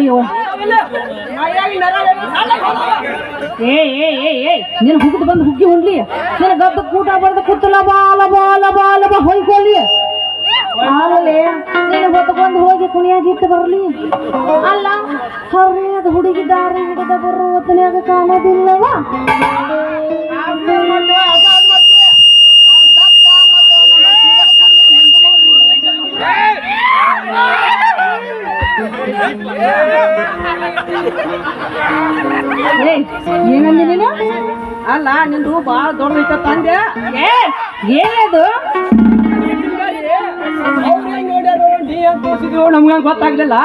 ಯವ್ವ ಯವ್ವ ಏ ಏ ಏ ಏ ಹುಗ್ದು ಬಂದು ಹುಗ್ಗಿ ಉಂಡ್ಲಿ? ನಿನ್ನ ಗದ್ದ ಕೂಟ ಬರ್ದು ಕೂತು ಬಾಲ ಬಾಲ ಬಾಲ ಬಾ ಹೊಯ್ಕೊಳ್ಳಿ ಆಮೇಲೆ ನೀನು ಹೊತ್ಕೊಂಡು ಹೋಗಿ ಕುಣಿಯಾಗಿಟ್ಟು ಬರಲಿ. ಅಲ್ಲ ಹರಿಯದ ಹುಡುಗಿ ದಾರಿ ಹಿಡಿದ ಬರೋ ಹೊತ್ತನ್ಯಾಗ ಕಾಣೋದಿಲ್ಲವ ಏ ಏನಂದಿ ನೀನು ಅಲ್ಲ ನಿಂದು ಬಾಳ ದೊಡ್ಡ ತಂದೆ. ಏ ಏನದು? ನಮ್ಗೆ ಗೊತ್ತಾಗ್ಲಿಲ್ಲ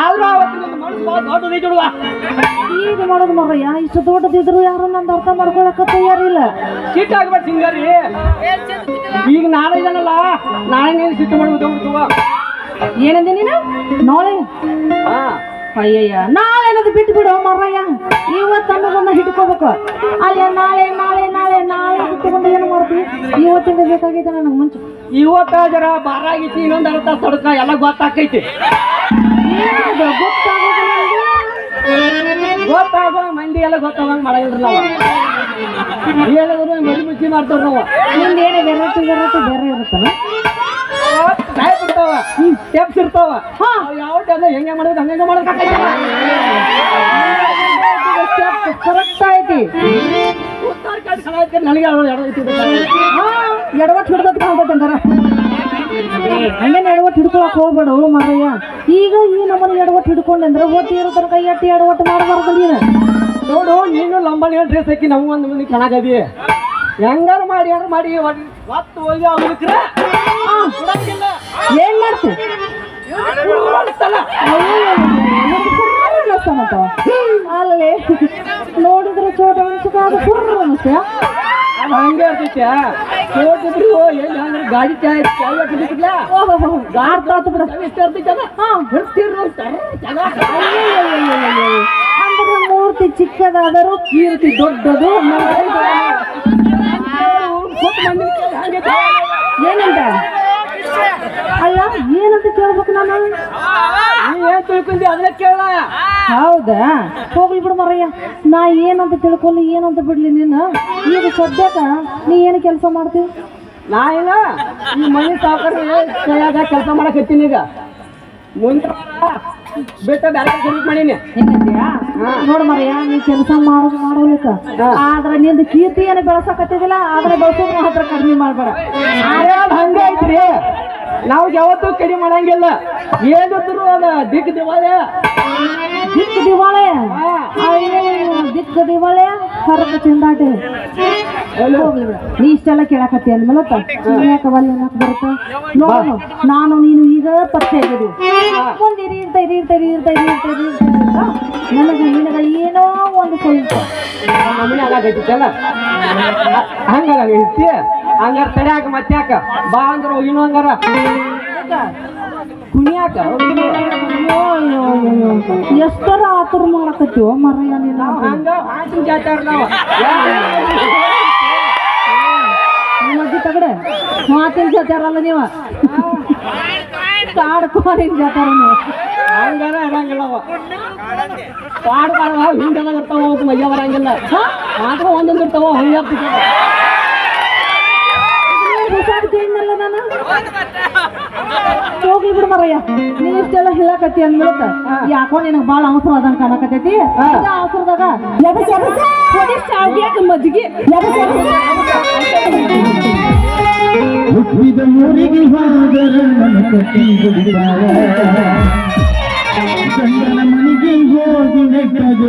ಆದ್ರೂ ಅವತ್ತು ನಿನ್ನ ಮನಸ್ಸು ಬಾಳ ದೊಡ್ಡದೈತಿ ನೋಡುವ. ಈಗ ಮಾಡೋದು ಇಷ್ಟು ದೊಡ್ಡದಿದ್ರು ಯಾರು? ನಂದು ಅರ್ಥ ಮಾಡ್ಕೊಳಕ ತಯಾರಿಲ್ಲ. ಸಿಟ್ಟು ಆಗ್ಬೇಡ ಸಿಂಗಾರಿ. ಈಗ ನಾಳೆ ಇದನ್ನಲ್ಲ ನಾಳೆ ನೀನು ಸಿಟ್ಟು ಮಾಡ್ಬೇಕು ಏನಂದಿ ನೀನು? ನಾಳೆ? ಹಾ. ಅಯ್ಯಯ್ಯ. ನಾಳೆ ಅನ್ನೋದು ಬಿಟ್ಟು ಬಿಡು ಮರಯ್ಯ. ಇವತ್ತು ಅನ್ನೋದನ್ನ ಹಿಡ್ಕೋಬೇಕು. ಅಲ್ಲ ನಾಳೆ ನಾಳೆ ನಾಳೆ ನಾಳೆ ಹಿಡ್ಕೊಂಡು ಏನು ಮಾಡ್ತೀವಿ ಇವತ್ತಿಂದ ಬೇಕಾಗಿದೆ ನನಗೆ ಮುಂಚೆ. ಇವತ್ತ ಜರ ಬಾರ ಆಗೈತಿ ಇನ್ನೊಂದು ಅರ್ಧ ಸಡಕ ಎಲ್ಲ ಗೊತ್ತಾಕೈತಿ. ಗೊತ್ತಾಗೋ ಮಂದಿ ಎಲ್ಲ ಗೊತ್ತಾಗ ಮಾಡಂಗಿಲ್ಲ ಹೇಳಿದ್ರು ಮರಿ ಮುಚ್ಚಿ ಮಾಡ್ತಾರ ನಾವು ನಿಂದು ಏನೇ ವೆರೈಟಿ ವೆರೈಟಿ ಬೇರೆ ಇರುತ್ತಲ್ಲ? ಟೈಪ್ ಇರ್ತಾವ ಸ್ಟೆಪ್ಸ್ ಇರ್ತಾವ. ಹಾ. ಯಾವ ಟೈಮ್ ಹೆಂಗೆ ಮಾಡೋದು ಹಂಗೆ ಮಾಡ್ಬೇಕು ಕರೆಕ್ಟ್ ಐತಿ ನನಗೆ ಅವ್ರು ಎರಡು ಐತಿ ಹಾ ಎಡವಟ್ ಹಿಡ್ದತ್ ಕಾಣ್ತೈತೆ ಅಂತಾರ. ಹಂಗೇನು ಎಡವಟ್ ಹಿಡ್ಕೊಳಕ್ ಹೋಗ್ಬೇಡ ಅವ್ರು ಮಾರಯ್ಯ. ಈಗ ಈ ನಮ್ಮನ್ನ ಎಡವಟ್ ಹಿಡ್ಕೊಂಡ್ರೆ ಅಂದ್ರೆ ಒತ್ತಿ ಇರೋ ತನಕ ಎಟ್ಟಿ ಎಡವಟ್ ಮಾಡಬಾರ್ದು ನೀನು. ನೋಡು ನೀನು ಲಂಬಾಣಿ ಡ್ರೆಸ್ ಹಾಕಿ ನಮ್ಗೆ ಒಂದು ಮಂದಿ ಚೆನ್ನಾಗದಿ ಹೆಂಗಾರ ಮಾಡಿ ಯಾರು ಮಾಡಿ ಒತ್ತು ಹೋಗಿ ಅವ್ರಿಗೆ ಏನ್ ಮಾಡ್ತೀವಿ ಅಲ್ಲೇ ನೋಡಿದ್ರೆ ಚೋಟ ಅನ್ಸುತ್ತೆ ಅದು ಹಂಗೆ ಇರ್ತೈತೆ. ಎಲ್ಲಿ ಗಾಡಿ ಚಾಯ್ ಚಾಯ್ ಹಾಕಿದ್ದಿಲ್ಲ ಓಹೋ ಗಾಡ್ ತಾತು ಬಿಡ ಇರ್ತೈತೆ ಹಾ ಬಿಡ್ತಿರು ಅಂದ್ರೆ ಮೂರ್ತಿ ಚಿಕ್ಕದಾದರೂ ಕೀರ್ತಿ ದೊಡ್ಡದು ಕೂತ್ ಮಂದಿ ಕೇಳಿ ಹಂಗೆ ಏನಂತ ಅಲ್ಲ ಏನಂತ ಕೇಳ್ಬೇಕು ನಾನು? ಏನ್ ತಿಳ್ಕೊಂಡಿ ಅದನ್ನ ಕೇಳ. ಹೌದಾ? ಹೋಗ್ಲಿ ಬಿಡು ಮರಯ್ಯ. ನಾ ಏನಂತ ತಿಳ್ಕೊಳ್ಳಿ ಏನಂತ ಬಿಡ್ಲಿ ನೀನು? ಈಗ ಸದ್ಯಕ್ಕ ನೀ ಏನು ಕೆಲಸ ಮಾಡ್ತೀವಿ ನಾ ಇಲ್ಲ ಈ ಮನೆ ಸಾವುಕಾರ ಕೆಲಸ ಮಾಡಕತ್ತೀನಿ ಈಗ. ಮುಂದೆ ಬಿಟ್ಟ ಬೇರೆ ಕೆಲಸ ಮಾಡೀನಿ ಹೆಂಗಂತೀಯಾ ನೋಡು ಮರಯ್ಯ ನೀ ಕೆಲಸ ಮಾಡೋದು ಮಾಡೋಲಿಕ್ಕ ಆದ್ರೆ ನಿಂದು ಕೀರ್ತಿಯನ್ನು ಬೆಳೆಸಕತ್ತಿದಿಲ್ಲ ಆದ್ರೆ ಬೆಳೆಸೋದು ಮಾತ್ರ ಕಡಿಮೆ ಮಾಡ್ಬೇಡ. ಆರ್ಯಾಲ್ ಹಂಗೆ ಐತ್ರಿ. ನಾವು ಯಾವತ್ತೂ ಕಡಿಮೆ ಮಾಡಂಗಿಲ್ಲ. ಏನಿದ್ರು ಅದ ದಿಕ್ ದಿವಾಳೆ ದಿಕ್ಕ ದಿವಾಳೆ ದಿಕ್ ದಿಕ್ಕ ದಿವಾಳೆ ತಿಂದಾಟೆ. ಬಿಡು. ನೀ ಇಷ್ಟೆಲ್ಲ ಕೇಳಕತ್ತಿ ಅಂದ್ಮೇಲೆ ಯಾಕೆ ಅವಲ್ಲಿ ಅನ್ನಕ್ ಬರುತ್ತೆ? ನೋಡು ನಾನು ನೀನು ಈಗ ಪತ್ತೆ ಆಗಿದ್ದೀವಿ ಮುಂದೆ ಇರಿ ಇರ್ತಾ ಇರಿ ಇರ್ತಾ ಇರಿ ಇರ್ತಾ ಇರಿ ಇರ್ತಾ ಇರಿ ಇರ್ತಾ ಇರಿ ಅಂತ ನನಗೆ ನಿನಗೆ ಏನೋ ಒಂದು ಸ್ವಲ್ಪ. ನಮ್ಮನೆ ಆಗೈತಿ ಚಲ ಹಂಗಾಗೈತಿ ಹಂಗಾರ ಮತ್ತೆ ಯಾಕ ಬಾ ಅಂದ್ರೆ ಇನ್ನೊಂದರ ಹಂಗಾರ ಕುಣಿಯಾಕ ಎಷ್ಟರ ಆತರ ಮಾಡಕತ್ತೀವೋ ಮರಯ್ಯ ನೀನು ಹಂಗ ಹಾಸಿನ ಜಾತಾರ ನಾವು. ನಿಮ್ಮ ಅಜ್ಜಿ ತಗಡೆ. ಮಾತಿನ ಜೊತೆರಲ್ಲ ನೀವು? ಕಾಡ್ಕೋರಿನ ಜಾತಾರ ನೀವು? ಹಂಗಾರ ಇರಂಗಿಲ್ಲ ಅವ. ಪಾಡ್ ಪಾಡ ಹಿಂದೆಲ್ಲ ಇರ್ತಾವ ಅವತ್ತು ಮಯ್ಯ ಬರಂಗಿಲ್ಲ. ಮಾತ್ರ ಒಂದೊಂದು ಇರ್ತಾವ ಹಂಗೆ ಹೋಗ್ಲಿ ಬಿಡು ಮರಯ್ಯ. ನೀ ಇಷ್ಟೆಲ್ಲ ಹೇಳಕತ್ತಿ ಅಂದ್ಬಿಡತ್ತ ಯಾಕೋ ನಿನಗೆ ಭಾಳ ಅವಸರ ಅದಂಗ ಕಾಣಕತ್ತೈತಿ? ಅವಸರದಾಗ ಮಜ್ಜಿಗೆ. ಹುಟ್ಟಿದ ಊರಿಗೆ ಹೋದರ ನನ್ನ ಕಟ್ಟಿ ಬಿಡಿದಾರ ಗಂಡನ ಮನೆಗೆ ಹೋಗಿ ನೆಟ್ಟಗ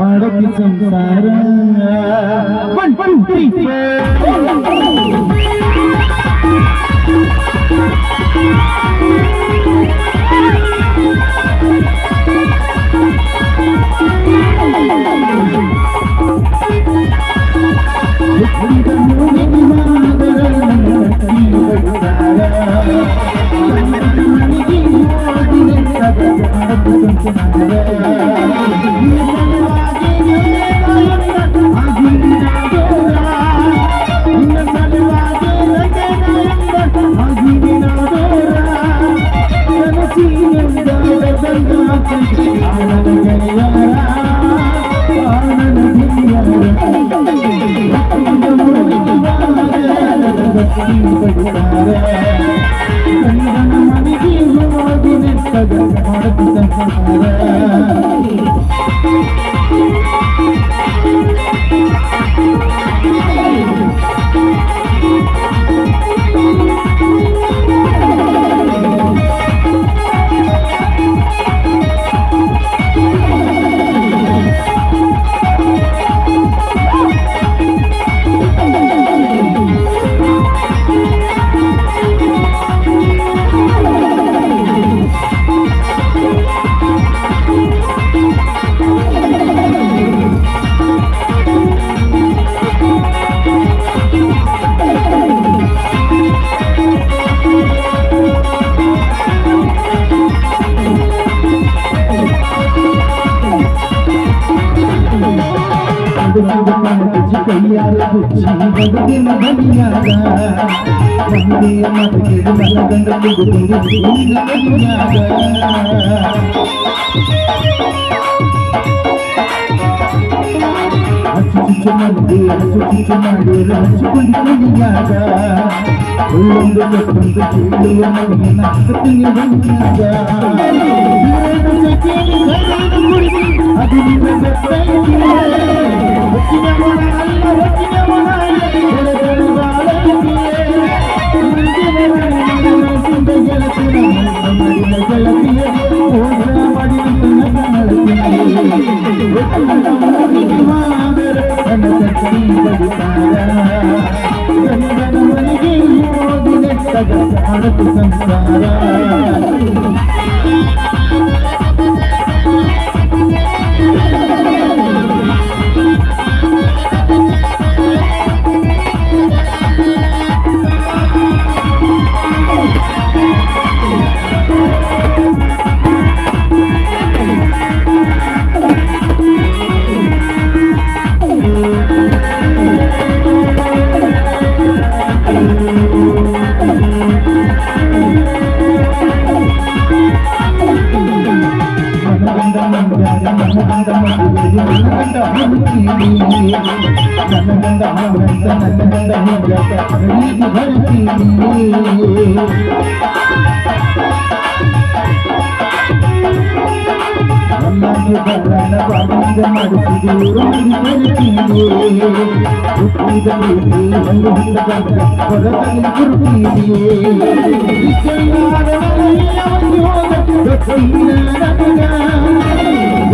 ಮಾಡಕ್ಕೆ ಸಂಸಾರ. ಒನ್ ತ್ರೀ ಹುಟ್ಟಿದ ಮನೆಗೆ అచ్చుచుచుమంది అచ్చుచుచుమంది రాచుకుంది కొనియాగా ఒళ్ళొందు సొప్పొందు చేడు అది ಬಡಿತಾರ ಗಂಡನ ಮನೆಗೆ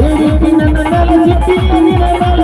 ಹೋಗಿ ನೆಟ್ಟಗ ಮಾಡತು ಸಂಸಾರ